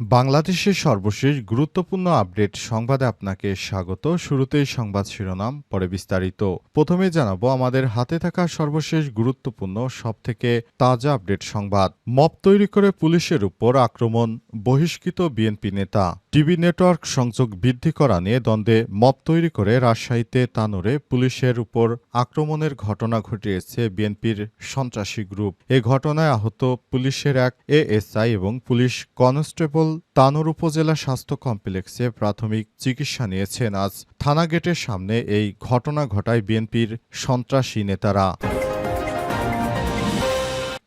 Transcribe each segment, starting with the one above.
বাংলাদেশের সর্বশেষ গুরুত্বপূর্ণ আপডেট সংবাদে আপনাকে স্বাগত। শুরুতেই সংবাদ শিরোনাম, পরে বিস্তারিত। প্রথমে জানাব, আমাদের হাতে থাকা সর্বশেষ গুরুত্বপূর্ণ, সবথেকে তাজা আপডেট সংবাদ। মপ তৈরি করে পুলিশের উপর আক্রমণ, বহিষ্কৃত বিএনপি নেতা। টিভি নেটওয়ার্ক সংযোগ বৃদ্ধি করা নিয়ে দ্বন্দ্বে মপ তৈরি করে রাজশাহীতে তানুরে পুলিশের উপর আক্রমণের ঘটনা ঘটিয়েছে বিএনপির সন্ত্রাসী গ্রুপ। এ ঘটনায় আহত পুলিশের এক এএসআই এবং পুলিশ কনস্টেবল তানোর উপজেলা স্বাস্থ্য কমপ্লেক্সে প্রাথমিক চিকিৎসা নিয়েছেন। আজ থানা গেটের সামনে এই ঘটনা ঘটায় বিএনপির সন্ত্রাসী নেতারা।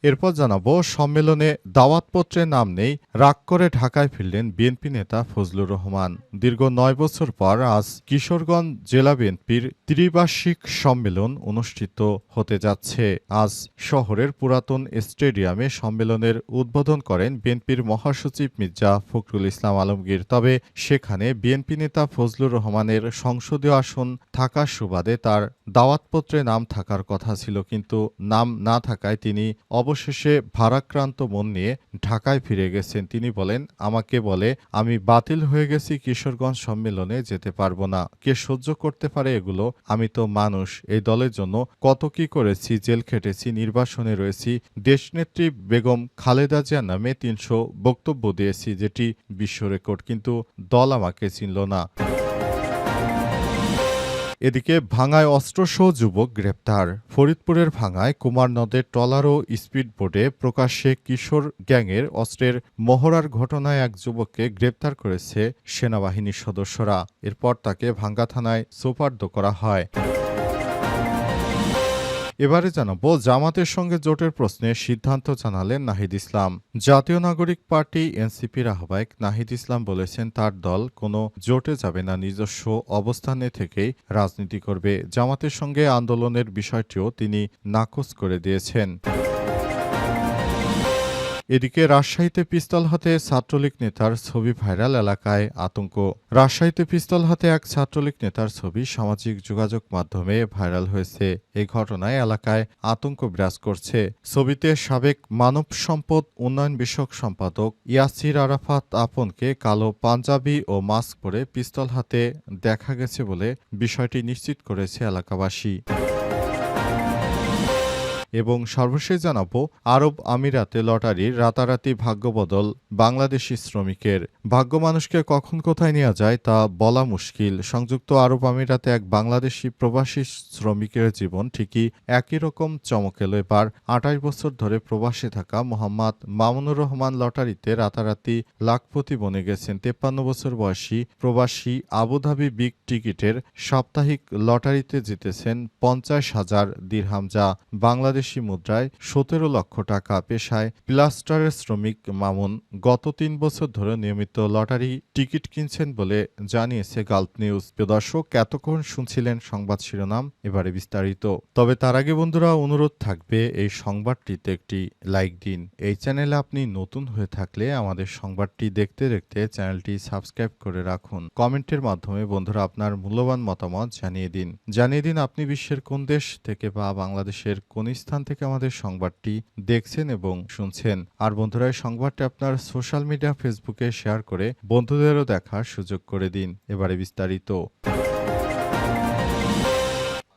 এরপর জানাব, সম্মেলনে দাওয়াতপত্রে নাম নেই, রাগ করে ঢাকায় ফিরলেন বিএনপি নেতা ফজলুর রহমান। দীর্ঘ নয় বছর পর আজ কিশোরগঞ্জ জেলা বিএনপির ত্রিবার্ষিক সম্মেলন অনুষ্ঠিত হতে যাচ্ছে। আজ শহরের পুরাতন স্টেডিয়ামে সম্মেলনের উদ্বোধন করেন বিএনপির মহাসচিব মির্জা ফখরুল ইসলাম আলমগীর। তবে সেখানে বিএনপি নেতা ফজলুর রহমানের সংসদীয় আসন থাকার সুবাদে তার দাওয়াতপত্রে নাম থাকার কথা ছিল, কিন্তু নাম না থাকায় তিনি অবশেষে ভারাক্রান্ত মন নিয়ে ঢাকায় ফিরে গেছেন। তিনি বলেন, আমাকে বলে, আমি বাতিল হয়ে গেছি, কিশোরগঞ্জ সম্মেলনে যেতে পারব না। কে সহ্য করতে পারে এগুলো? আমি তো মানুষ। এই দলের জন্য কত কি করেছি, জেল খেটেছি, নির্বাসনে রয়েছি। দেশনেত্রী বেগম খালেদা জিয়া নামে তিনশো বক্তব্য দিয়েছি, যেটি বিশ্ব রেকর্ড। কিন্তু দল আমাকে চিনল না। এদিকে ভাঙায় অস্ত্রসহ যুবক গ্রেপ্তার। ফরিদপুরের ভাঙায় কুমার নদের ট্রলার ও স্পিড বোর্ডে প্রকাশ্যে কিশোর গ্যাংয়ের অস্ত্রের মহড়ার ঘটনায় এক যুবককে গ্রেপ্তার করেছে সেনাবাহিনীর সদস্যরা। এরপর তাকে ভাঙ্গা থানায় সোপার্দ করা হয়। এবারে জানাব, জামাতের সঙ্গে জোটের প্রশ্নে সিদ্ধান্ত জানালেন নাহিদ ইসলাম। জাতীয় নাগরিক পার্টি এনসিপির আহ্বায়ক নাহিদ ইসলাম বলেছেন, তার দল কোনো জোটে যাবে না, নিজস্ব অবস্থানে থেকেই রাজনীতি করবে। জামাতের সঙ্গে আন্দোলনের বিষয়টিও তিনি নাকচ করে দিয়েছেন। এদিকে রাজশাহীতে পিস্তল হাতে ছাত্রলীগ নেতার ছবি ভাইরাল এলাকায় আতঙ্ক। রাজশাহীতে পিস্তল হাতে এক ছাত্রলীগ নেতার ছবি সামাজিক যোগাযোগ মাধ্যমে ভাইরাল হয়েছে। এই ঘটনায় এলাকায় আতঙ্ক বিরাজ করছে। ছবিতে সাবেক মানব সম্পদ উন্নয়ন বিষয়ক সম্পাদক ইয়াসির আরাফাত আপনকে কালো পাঞ্জাবি ও মাস্ক পরে পিস্তল হাতে দেখা গেছে বলে বিষয়টি নিশ্চিত করেছে এলাকাবাসী। এবং সর্বশেষ জানাব, আরব আমিরাতে লটারির রাতারাতি ভাগ্যবদল বাংলাদেশি শ্রমিকের। ভাগ্য মানুষকে কখন কোথায় নেওয়া যায় তা বলা মুশকিল। সংযুক্ত আরব আমিরাতে এক বাংলাদেশি প্রবাসী শ্রমিকের জীবন ঠিকই একই রকম চমকেল এবার। আঠাশ বছর ধরে প্রবাসে থাকা মোহাম্মদ মামুনুর রহমান লটারিতে রাতারাতি লাখপতি বনে গেছেন। তেপ্পান্ন বছর বয়সী প্রবাসী আবুধাবি বিগ টিকিটের সাপ্তাহিক লটারিতে জিতেছেন পঞ্চাশ হাজার দিরহাম, যা বাংলাদেশ বাংলাদেশি মুদ্রায় সতেরো লক্ষ টাকা পেশায় প্লাস্টারের শ্রমিক মামুন গত তিন বছর ধরে নিয়মিত লটারি টিকিট কিনছেন বলে জানিয়েছে গালফ নিউজ। দর্শক এতক্ষণ শুনছিলেন সংবাদ শিরোনাম, এবারে বিস্তারিত। তবে তার আগে বন্ধুরা, অনুরোধ থাকবে এই সংবাদটিতে একটি লাইক দিন। এই চ্যানেলে আপনি নতুন হয়ে থাকলে আমাদের সংবাদটি দেখতে দেখতে চ্যানেলটি সাবস্ক্রাইব করে রাখুন। কমেন্টের মাধ্যমে বন্ধুরা আপনার মূল্যবান মতামত জানিয়ে দিন। জানিয়ে দিন আপনি বিশ্বের কোন দেশ থেকে বা বাংলাদেশের কোন স্থান থেকে আমাদের সংবাদটি দেখছেন এবং শুনছেন। আর বন্ধুরা সংবাদটি আপনার সোশ্যাল মিডিয়া, ফেসবুকে শেয়ার করে বন্ধুদেরও দেখার সুযোগ করে দিন। এবারে বিস্তারিত।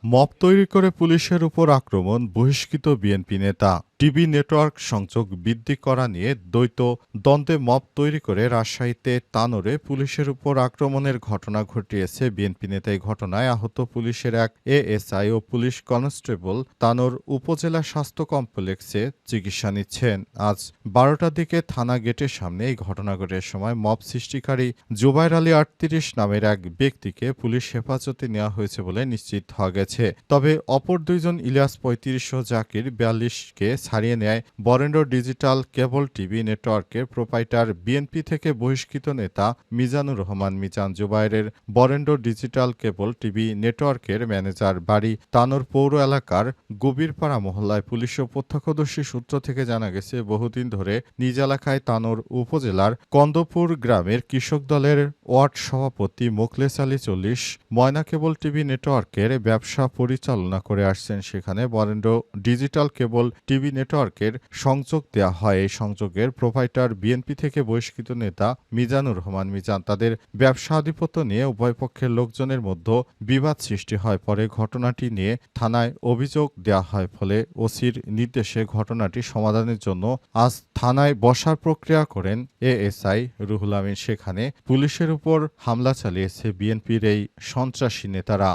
মপ তৈরি করে পুলিশের উপর আক্রমণ বহিষ্কৃত বিএনপি নেতা। টিভি নেটওয়ার্ক সংযোগ বৃদ্ধি করা নিয়ে দ্বৈত দ্বন্দ্বে মব তৈরি করে রাজশাহীতে তানোরে পুলিশের উপর আক্রমণের ঘটনা ঘটিয়েছে বিএনপি নেতা। এই ঘটনায় আহত পুলিশের এক এএসআই ও পুলিশ কনস্টেবল তানোর উপজেলা স্বাস্থ্য কমপ্লেক্সে চিকিৎসা নিচ্ছেন। আজ বারোটার দিকে থানা গেটের সামনে এই ঘটনা ঘটের সময় মব সৃষ্টিকারী জুবাইর আলী আটত্রিশ নামের এক ব্যক্তিকে পুলিশ হেফাজতে নেওয়া হয়েছে বলে নিশ্চিত হওয়া গেছে। তবে অপর দুইজন ইলিয়াস পঁয়ত্রিশ ও জাকির বিয়াল্লিশকে ছাড়িয়ে নেয় বরেন্দ্র ডিজিটাল কেবল টিভি নেটওয়ার্কের প্রোপাইটার বিএনপি থেকে বহিষ্কৃত নেতা মিজানুর রহমান মিজান জুবাইরের বরেন্দ্র ডিজিটাল কেবল টিভি নেটওয়ার্কের ম্যানেজার বাড়ি তানোর পৌর এলাকার গভীরপাড়া মহল্লায় পুলিশ ও প্রত্যক্ষদর্শী সূত্র থেকে জানা গেছে, বহুদিন ধরে নিজ এলাকায় তানোর উপজেলার কন্দপুর গ্রামের কৃষক দলের ওয়ার্ড সভাপতি মোখলেস আলী চল্লিশ ময়না কেবল টিভি নেটওয়ার্কের ব্যবসা পরিচালনা করে আসছেন। সেখানে বরেন্দ্র ডিজিটাল কেবল টিভি নেটওয়ার্কের সংযোগ দেওয়া হয়। এই সংযোগের প্রোভাইডার বিএনপি থেকে বহিষ্কৃত নেতা মিজানুর রহমান মিজান তাদের ব্যবসা আধিপত্য নিয়ে উভয় পক্ষের লোকজনের মধ্যে বিবাদ সৃষ্টি হয়। পরে ঘটনাটি নিয়ে থানায় অভিযোগ দেওয়া হয়, ফলে ওসির নির্দেশে ঘটনাটি সমাধানের জন্য আজ থানায় বসার প্রক্রিয়া করেন এএসআই রুহুল আমিন। সেখানে পুলিশের উপর হামলা চালিয়েছে বিএনপির এই সন্ত্রাসী নেতারা।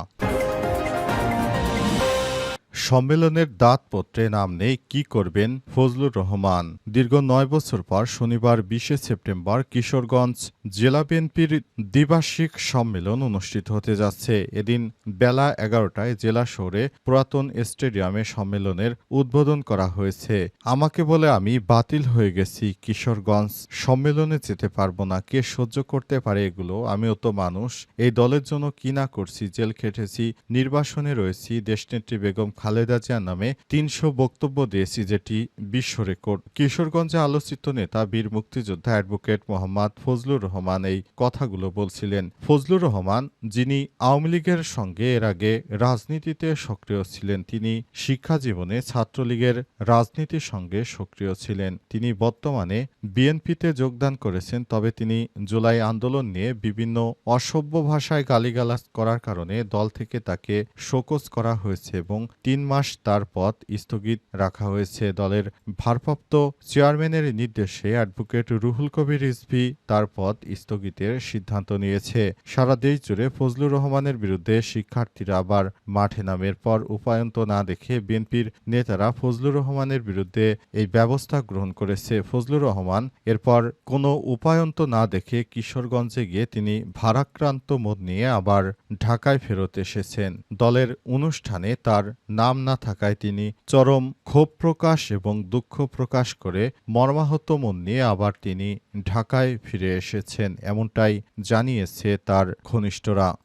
সম্মেলনের দাঁতপত্রে নাম নেই, কি করবেন? ফজলুর রহমান। দীর্ঘ নয় বছর পর শনিবার বিশে সেপ্টেম্বর কিশোরগঞ্জ জেলা বিএনপির দ্বিবার্ষিক সম্মেলন অনুষ্ঠিত হতে যাচ্ছে। এদিন বেলা এগারোটায় জেলা শহরে পুরাতন স্টেডিয়ামে সম্মেলনের উদ্বোধন করা হয়েছে। আমাকে বলে আমি বাতিল হয়ে গেছি, কিশোরগঞ্জ। সম্মেলনে যেতে পারব না, কে সহ্য করতে পারে এগুলো? আমিও তো মানুষ। এই দলের জন্য কি না করছি? জেল খেটেছি, নির্বাসনে রয়েছি, দেশনেত্রী বেগম খালেদা জিয়ার নামে তিনশো বক্তব্য দিয়েছি যেটি বিশ্ব রেকর্ড। কিশোরগঞ্জে আলোচিত নেতা, বীর মুক্তিযোদ্ধা অ্যাডভোকেট মোহাম্মদ ফজলুর রহমান এই কথাগুলো বলছিলেন। ফজলুর রহমান, যিনি আওয়ামী লীগের সঙ্গে এর আগে রাজনীতিতে সক্রিয় ছিলেন, তিনি শিক্ষা জীবনে ছাত্রলীগের রাজনীতির সঙ্গে সক্রিয় ছিলেন। তিনি বর্তমানে বিএনপিতে যোগদান করেছেন, তবে তিনি জুলাই আন্দোলন নিয়ে বিভিন্ন অসভ্য ভাষায় গালিগালাজ করার কারণে দল থেকে তাকে শোকজ করা হয়েছে এবং তিন মাস তার পদ স্থগিত রাখা হয়েছে। দলের ভারপ্রাপ্ত চেয়ারম্যানের নির্দেশে অ্যাডভোকেট রুহুল কবির রিজভি তার পদ স্থগিতের সিদ্ধান্ত নিয়েছে। সারা দেশ জুড়ে ফজলুর রহমানের বিরুদ্ধে শিক্ষার্থীরা আবার মাঠে নামের পর উপায়ন্ত না দেখে বিএনপির নেতারা ফজলুর রহমানের বিরুদ্ধে এই ব্যবস্থা গ্রহণ করেছে। ফজলুর রহমান এরপর কোনো উপায়ন্ত না দেখে কিশোরগঞ্জে গিয়ে তিনি ভারাক্রান্ত মদ নিয়ে আবার ঢাকায় ফেরত এসেছেন। দলের অনুষ্ঠানে তার নাম না থাকায় তিনি চরম ক্ষোভ প্রকাশ এবং দুঃখ প্রকাশ করে মর্মাহত মন নিয়ে আবার তিনি ঢাকায় ফিরে এসেছেন, এমনটাই জানিয়েছে তার ঘনিষ্ঠরা।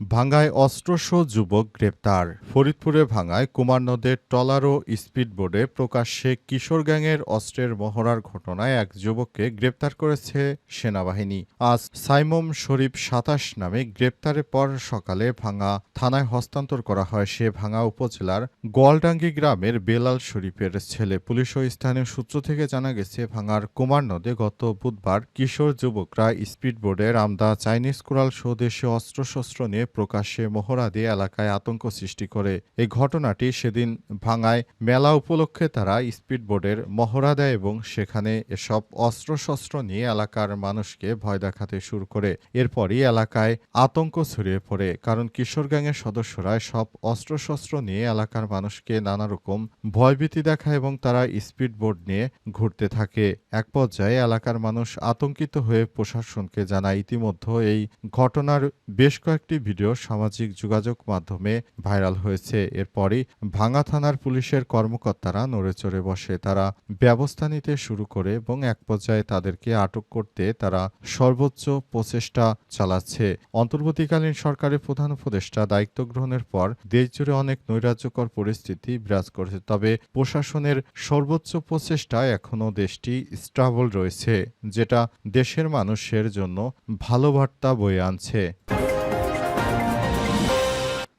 ভাঙ্গায় অস্ত্রসহ যুবক গ্রেপ্তার। ফরিদপুরে ভাঙ্গায় কুমার নদের ট্রলার ও স্পিডবোটে প্রকাশ্যে কিশোর গ্যাংয়ের অস্ত্রের মহড়ার ঘটনায় এক যুবককে গ্রেপ্তার করেছে সেনাবাহিনী। আজ সাইমম শরীফ সাতাশ নামে গ্রেপ্তারের পর সকালে ভাঙ্গা থানায় হস্তান্তর করা হয়। সে ভাঙ্গা উপজেলার গোয়ালডাঙ্গি গ্রামের বেলাল শরীফের ছেলে। পুলিশ ও স্থানীয় সূত্র থেকে জানা গেছে, ভাঙ্গার কুমার নদে গত বুধবার কিশোর যুবকরা স্পিডবোটে রামদা চাইনিজ কুড়াল সহ দেশীয় অস্ত্রশস্ত্র নিয়ে প্রকাশ্যে মহড়া দিয়ে এলাকায় আতঙ্ক সৃষ্টি করে। এই ঘটনাটি সেদিন ভাঙায় মেলা উপলক্ষে তারা স্পিডবোটের মহড়া দেয় এবং সেখানে এসব অস্ত্রশস্ত্র নিয়ে এলাকার মানুষকে ভয় দেখাতে শুরু করে। এরপরই এলাকায় আতঙ্ক ছড়িয়ে পড়ে, কারণ কিশোর গ্যাংয়ের সদস্যরা সব অস্ত্রশস্ত্র নিয়ে এলাকার মানুষকে নানা রকম ভয়ভীতি দেখায় এবং তারা স্পিডবোট নিয়ে ঘুরতে থাকে। এক পর্যায়ে এলাকার মানুষ আতঙ্কিত হয়ে প্রশাসনকে জানায়। ইতিমধ্যে এই ঘটনার বেশ কয়েকটি ভিডিও সামাজিক যোগাযোগ মাধ্যমে ভাইরাল হয়েছে। এরপরই ভাঙ্গা থানার পুলিশের কর্মকর্তারা নড়ে চড়ে বসে। তারা ব্যবস্থা নিতে শুরু করে এবং এক পর্যায়ে তাদেরকে আটক করতে তারা সর্বোচ্চ প্রচেষ্টা চালাচ্ছে। অন্তর্বর্তীকালীন সরকারের প্রধান উপদেষ্টা দায়িত্ব গ্রহণের পর দেশজুড়ে অনেক নৈরাজ্যকর পরিস্থিতি বিরাজ করেছে। তবে প্রশাসনের সর্বোচ্চ প্রচেষ্টা এখনও দেশটি স্ট্রাবল রয়েছে, যেটা দেশের মানুষের জন্য ভালো বার্তা বয়ে আনছে।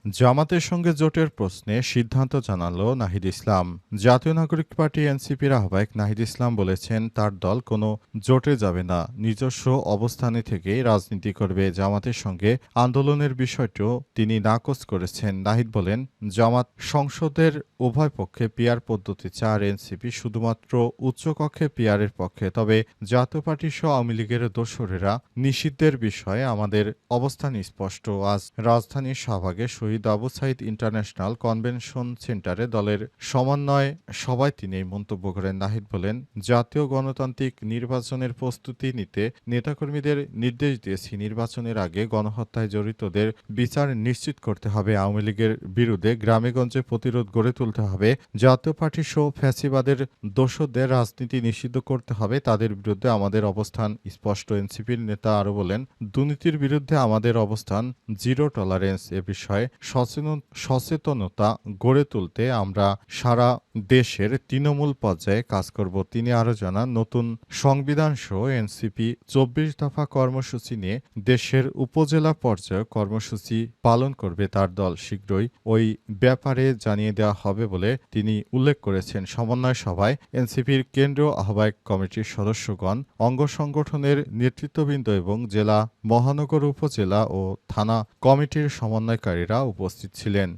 জামাতের সঙ্গে জোটের প্রশ্নে সিদ্ধান্ত জানাল নাহিদ ইসলাম। জাতীয় নাগরিক পার্টি এনসিপির আহ্বায়ক নাহিদ ইসলাম বলেছেন, তার দল কোনো জোটে যাবে না, নিজস্ব অবস্থানে থেকে রাজনীতি করবে। জামাতের সঙ্গে আন্দোলনের বিষয়টিও তিনি নাকচ করেছেন। নাহিদ বলেন, জামাত সংসদের উভয় পক্ষে পিয়ার পদ্ধতি চার এনসিপি শুধুমাত্র উচ্চকক্ষে পিয়ারের পক্ষে। তবে জাতীয় পার্টি সহ আওয়ামী লীগের দোসরেরা নিষিদ্ধের বিষয়ে আমাদের অবস্থান স্পষ্ট। আজ রাজধানীর শাহবাগে শহীদ আবু ইন্টারন্যাশনাল কনভেনশন সেন্টারে দলের সমন্বয় সবাই তিনি এই মন্তব্য করেন। নাহিদ বলেন, জাতীয় গণতান্ত্রিক নির্বাচনের প্রস্তুতি নিতে নেতাকর্মীদের নির্দেশ দিয়েছি। নির্বাচনের আগে গণহত্যায় জড়িতদের বিচার নিশ্চিত করতে হবে। আওয়ামী লীগের বিরুদ্ধে গ্রামেগঞ্জে প্রতিরোধ গড়ে তুলতে হবে। জাতীয় পার্টি সহ ফ্যাসিবাদের দোষদের রাজনীতি নিষিদ্ধ করতে হবে। তাদের বিরুদ্ধে আমাদের অবস্থান। স্পষ্ট। এনসিপির নেতা আরও বলেন, দুর্নীতির বিরুদ্ধে আমাদের অবস্থান জিরো টলারেন্স। এ বিষয়ে সচেতন- সচেতনতা গড়ে তুলতে আমরা সারা দেশের তৃণমূল পর্যায়ে কাজ করব। তিনি আরও জানান, নতুন সংবিধান সহ এনসিপি চব্বিশ দফা কর্মসূচি নিয়ে দেশের উপজেলা পর্যায়ে কর্মসূচি পালন করবে তার দল। শীঘ্রই ওই ব্যাপারে জানিয়ে দেওয়া হবে বলে তিনি উল্লেখ করেছেন। সমন্বয় সভায় এনসিপির কেন্দ্রীয় আহ্বায়ক কমিটির সদস্যগণ, অঙ্গ সংগঠনের নেতৃত্ববৃন্দ এবং জেলা মহানগর উপজেলা ও থানা কমিটির সমন্বয়কারীরা উপস্থিত ছিলেন।